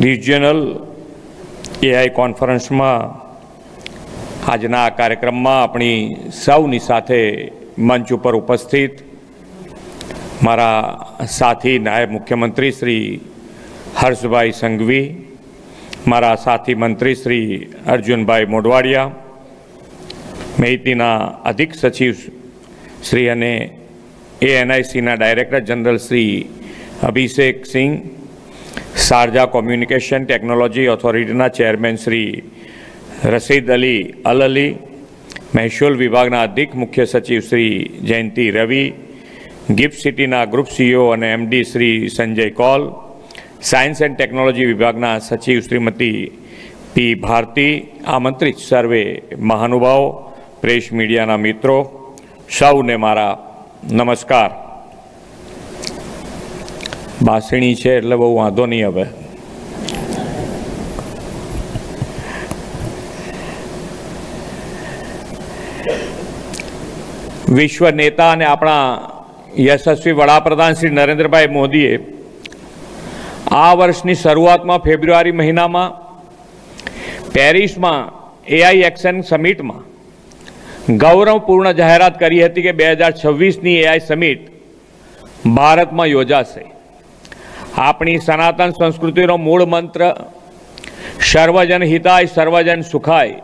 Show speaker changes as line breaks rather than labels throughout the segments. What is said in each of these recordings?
Regional AI કોન્ફરન્સમાં આજના આ કાર્યક્રમમાં આપણી સૌની સાથે મંચ ઉપર ઉપસ્થિત મારા સાથી નાયબ મુખ્યમંત્રી શ્રી હર્ષભાઈ સંઘવી, મારા સાથી મંત્રી શ્રી અર્જુનભાઈ મોઢવાડિયા મેહિતીના અધિક સચિવ શ્રી અને એએનઆઈસીના director general Shri Abhishek Singh Sharjah communication technology ઓથોરિટીના chairman Shri Rashid Ali Al Ali, મહેસૂલ વિભાગના અધિક મુખ્ય સચિવ શ્રી જયંતિ રવિ, ગિફ્ટ સિટીના ગ્રુપ સીઈઓ અને MD Shri Sanjay Kaul, science and technology વિભાગના સચિવ શ્રીમતી પી ભારતી, આમંત્રિત સર્વે મહાનુભાવો, પ્રેસ મીડિયાના મિત્રો, સૌને મારા નમસ્કાર. બાસણી છે એટલે બહુ વાંધો નહીં હવે. વિશ્વ નેતા અને આપણા યશસ્વી વડાપ્રધાન શ્રી નરેન્દ્રભાઈ મોદીએ આ વર્ષની શરૂઆતમાં ફેબ્રુઆરી મહિનામાં પેરિસમાં એઆઈ એક્શન સમિટમાં ગૌરવપૂર્ણ જાહેરાત કરી હતી કે બે હજાર છવ્વીસની એઆઈ સમિટ ભારતમાં યોજાશે. આપણી સનાતન સંસ્કૃતિનો મૂળ મંત્ર, સર્વજન હિતાય, સર્વજન સુખાય.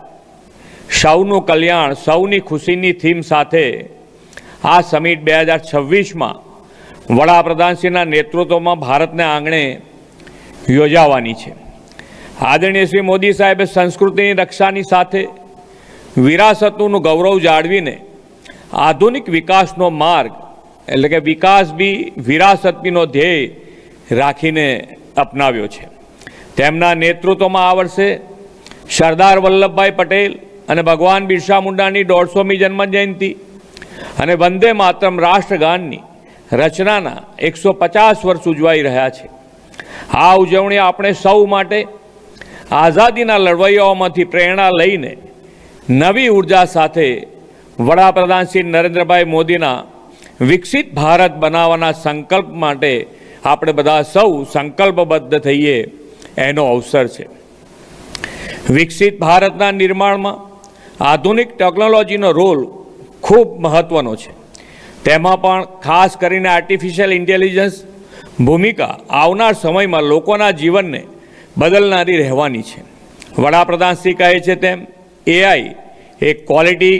સૌનું કલ્યાણ, સૌની ખુશીની થીમ સાથે આ સમિટ બે હજાર છવ્વીસમાં વડાપ્રધાનશ્રીના નેતૃત્વમાં ભારતને આંગણે યોજાવાની છે. આદરણીય શ્રી મોદી સાહેબે સંસ્કૃતિની રક્ષાની સાથે વિરાસતનું ગૌરવ જાળવીને આધુનિક વિકાસનો માર્ગ, એટલે કે વિકાસ બી વિરાસતનો ધ્યેય રાખીને અપનાવ્યો છે. તેમના નેતૃત્વમાં આ વર્ષે સરદાર વલ્લભભાઈ પટેલ અને ભગવાન બિરસા મુંડાની દોઢસોમી જન્મજયંતિ અને વંદે માતરમ રાષ્ટ્રગાનની રચનાના એકસો પચાસ વર્ષ ઉજવાઈ રહ્યા છે. આ ઉજવણી આપણે સૌ માટે આઝાદીના લડવૈયાઓમાંથી પ્રેરણા લઈને નવી ઊર્જા સાથે વડાપ્રધાન શ્રી નરેન્દ્રભાઈ મોદીના વિકસિત ભારત બનાવવાના સંકલ્પ માટે આપણે બધા સૌ સંકલ્પબદ્ધ થઈએ એનો અવસર છે. વિકસિત ભારતના નિર્માણમાં આધુનિક ટેકનોલોજીનો રોલ ખૂબ મહત્ત્વનો છે. તેમાં પણ ખાસ કરીને આર્ટિફિશિયલ ઇન્ટેલિજન્સ ભૂમિકા આવનાર સમયમાં લોકોના જીવનને બદલનારી રહેવાની છે. વડાપ્રધાન શ્રી કહે છે તેમ એઆઈ એ ક્વોલિટી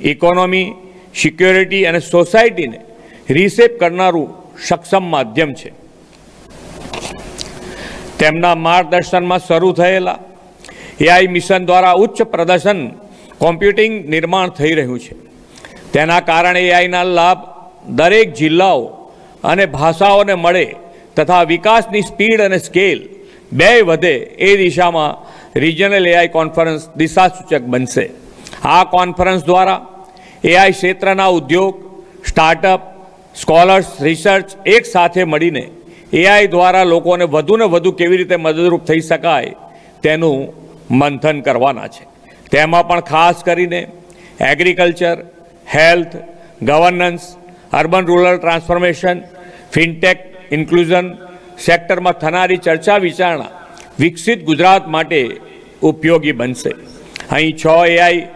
ઇકોનોમી સિક્યોરિટી અને સોસાયટીને રિસેપ કરનારું સક્ષમ માધ્યમ છે. તેમના માર્ગદર્શનમાં શરૂ થયેલા એઆઈ મિશન દ્વારા ઉચ્ચ પ્રદર્શન કોમ્પ્યુટિંગ નિર્માણ થઈ રહ્યું છે. તેના કારણે એઆઈના લાભ દરેક જિલ્લાઓ અને ભાષાઓને મળે તથા વિકાસની સ્પીડ અને સ્કેલ બે વધે એ દિશામાં રિજનલ એઆઈ કોન્ફરન્સ દિશાસૂચક બનશે. આ કોન્ફરન્સ દ્વારા એઆઈ ક્ષેત્રના ઉદ્યોગ સ્ટાર્ટઅપ સ્કોલર્સ રિસર્ચ એક સાથે મળીને એઆઈ દ્વારા લોકોને વધુને વધુ કેવી રીતે મદદરૂપ થઈ શકાય તેનું મંથન કરવાના છે. તેમાં પણ ખાસ કરીને agriculture health governance urban rural transformation fintech inclusion સેક્ટરમાં થનારી ચર્ચા વિચારણા વિકસિત ગુજરાત માટે ઉપયોગી બનશે. અહીં છ એઆઈ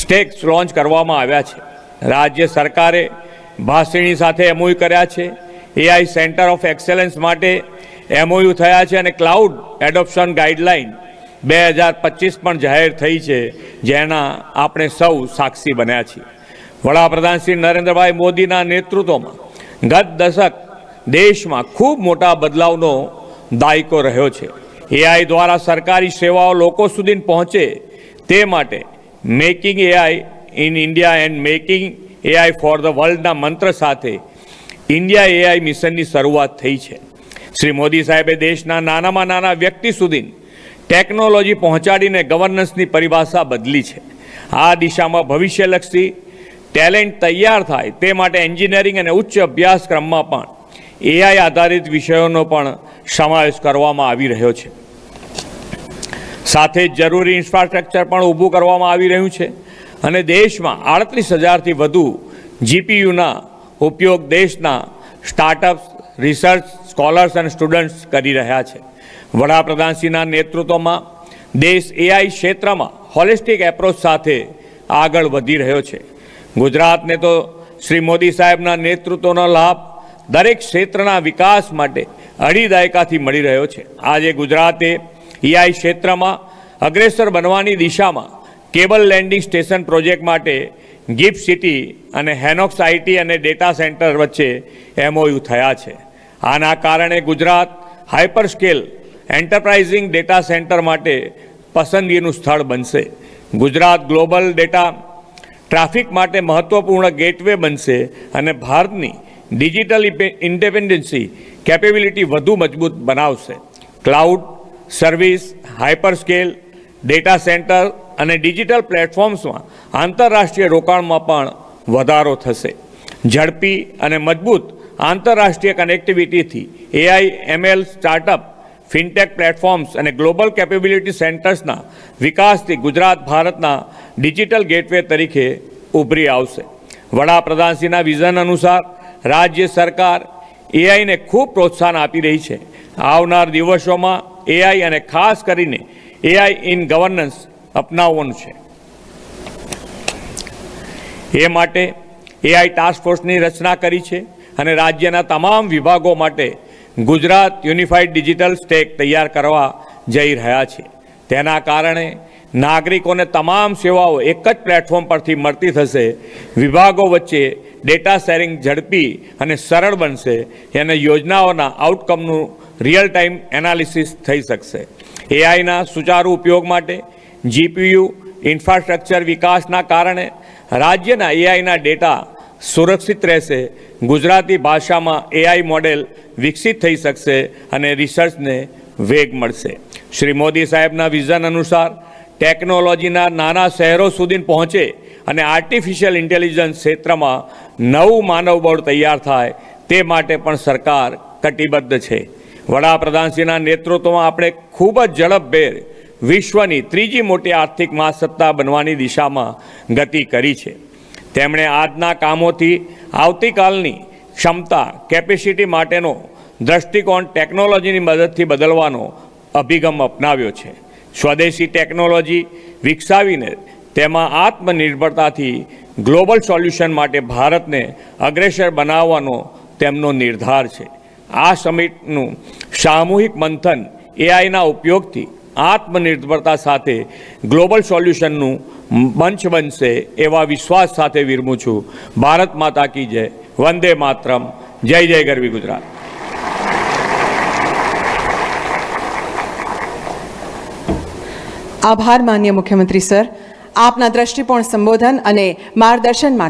સ્ટેક્સ લોન્ચ કરવામાં આવ્યા છે. રાજ્ય સરકારે ભાષણી સાથે એમઓયુ કર્યા છે. એઆઈ સેન્ટર ઓફ એક્સેલન્સ માટે એમઓયુ થયા છે અને ક્લાઉડ એડોપ્શન ગાઈડલાઇન બે હજાર પચીસ પણ જાહેર થઈ છે, જેના આપણે સૌ સાક્ષી બન્યા છીએ. વડાપ્રધાન શ્રી નરેન્દ્રભાઈ મોદીના નેતૃત્વમાં ગત દશક દેશમાં ખૂબ મોટા બદલાવનો દાયકો રહ્યો છે. એઆઈ દ્વારા સરકારી સેવાઓ લોકો સુધી પહોંચે તે માટે making AI in India and making AI for the વર્લ્ડના મંત્ર સાથે ઇન્ડિયા એઆઈ મિશનની શરૂઆત થઈ છે. શ્રી મોદી સાહેબે દેશના નાનામાં નાના વ્યક્તિ સુધી ટેકનોલોજી પહોંચાડીને ગવર્નન્સની પરિભાષા બદલી છે. આ દિશામાં ભવિષ્યલક્ષી ટેલેન્ટ તૈયાર થાય તે માટે એન્જિનિયરિંગ અને ઉચ્ચ અભ્યાસક્રમમાં પણ એઆઈ આધારિત વિષયોનો પણ સમાવેશ કરવામાં આવી રહ્યો છે. સાથે જ જરૂરી ઇન્ફ્રાસ્ટ્રક્ચર પણ ઊભું કરવામાં આવી રહ્યું છે. અને દેશમાં આડત્રીસ હજારથી વધુ જીપીયુના ઉપયોગ દેશના સ્ટાર્ટઅપ્સ રિસર્ચ સ્કોલર્સ અને સ્ટુડન્ટ્સ કરી રહ્યા છે. વડાપ્રધાનશ્રીના નેતૃત્વમાં દેશ એઆઈ ક્ષેત્રમાં હોલિસ્ટિક એપ્રોચ સાથે આગળ વધી રહ્યો છે. ગુજરાતને તો શ્રી મોદી સાહેબના નેતૃત્વનો લાભ દરેક ક્ષેત્રના વિકાસ માટે અઢી દાયકાથી મળી રહ્યો છે. આજે ગુજરાતે એઆઈ ક્ષેત્રમાં અગ્રેસર બનવાની દિશામાં કેબલ લેન્ડિંગ સ્ટેશન પ્રોજેક્ટ માટે ગિફ્ટ સિટી અને હેનોક્સ આઈટી અને ડેટા સેન્ટર વચ્ચે એમઓયુ થયા છે. આના કારણે Gujarat hyper scale enterprising data centre માટે પસંદગીનું સ્થળ બનશે. ગુજરાત ગ્લોબલ ડેટા ટ્રાફિક માટે મહત્વપૂર્ણ ગેટવે બનશે અને ભારતની ડિજિટલ ઇન્ડિપેન્ડન્સી કેપેબિલિટી વધુ મજબૂત બનાવશે. Cloud service hyper scale data centre અને ડિજિટલ પ્લેટફોર્મ્સમાં આંતરરાષ્ટ્રીય રોકાણમાં પણ વધારો થશે. ઝડપી અને મજબૂત આંતરરાષ્ટ્રીય કનેક્ટિવિટીથી AI ML startup fintech platforms અને ગ્લોબલ કેપેબિલિટી સેન્ટર્સના વિકાસથી ગુજરાત ભારતના ડિજિટલ ગેટવે તરીકે ઉભરી આવશે. વડાપ્રધાનશ્રીના વિઝન અનુસાર રાજ્ય સરકાર એઆઈને ખૂબ પ્રોત્સાહન આપી રહી છે. આવનાર દિવસોમાં એઆઈ અને ખાસ કરીને એઆઈ ઇન ગવર્નન્સ અપનાવવાનું છે. એ માટે એઆઈ ટાસ્ક ફોર્સની રચના કરી છે અને રાજ્યના તમામ વિભાગો માટે ગુજરાત યુનિફાઈડ ડિજિટલ સ્ટેક તૈયાર કરવા જઈ રહ્યા છે. તેના કારણે નાગરિકોને તમામ સેવાઓ એક જ પ્લેટફોર્મ પરથી મળતી થશે. વિભાગો વચ્ચે ડેટા શેરિંગ ઝડપી અને સરળ બનશે. અને યોજનાઓના આઉટકમનું રિયલ ટાઈમ એનાલિસિસ થઈ શકશે. એઆઈના સુચારુ ઉપયોગ માટે જીપીયુ ઇન્ફ્રાસ્ટ્રક્ચર વિકાસના કારણે રાજ્યના એઆઈના ડેટા સુરક્ષિત રહેશે, ગુજરાતી ભાષામાં એઆઈ મોડેલ વિકસિત થઈ શકશે અને રિસર્ચને વેગ મળશે. શ્રી મોદી સાહેબના વિઝન અનુસાર, ટેકનોલોજીના નાના શહેરો સુધી પહોંચે અને આર્ટિફિશિયલ ઇન્ટેલિજન્સ ક્ષેત્રમાં નવું માનવબળ તૈયાર થાય તે માટે પણ સરકાર કટિબદ્ધ છે. વડાપ્રધાનશ્રીના નેતૃત્વમાં આપણે ખૂબ જ ઝડપભેર વિશ્વની ત્રીજી મોટી આર્થિક મહાસત્તા બનવાની દિશામાં ગતિ કરી છે. તેમણે આજના કામોથી આવતીકાલની ક્ષમતા કેપેસિટી માટેનો દ્રષ્ટિકોણ ટેકનોલોજીની મદદથી બદલવાનો અભિગમ અપનાવ્યો છે. સ્વદેશી ટેકનોલોજી વિકસાવીને તેમાં આત્મનિર્ભરતાથી ગ્લોબલ સોલ્યુશન માટે ભારતને અગ્રેસર બનાવવાનો તેમનો નિર્ધાર છે. આ સમિટનું સામૂહિક મંથન એઆઈના ઉપયોગથી આત્મનિર્ભરતા સાથે ગ્લોબલ સોલ્યુશનનું મંચ બનશે એવા વિશ્વાસ સાથે વિરમું છું. ભારત માતા કી જય. વંદે માતરમ. જય જય ગરવી ગુજરાત.
આભાર માન્ય મુખ્યમંત્રી સર. આપના દ્રષ્ટિકોણ સંબોધન અને માર્ગદર્શન માટે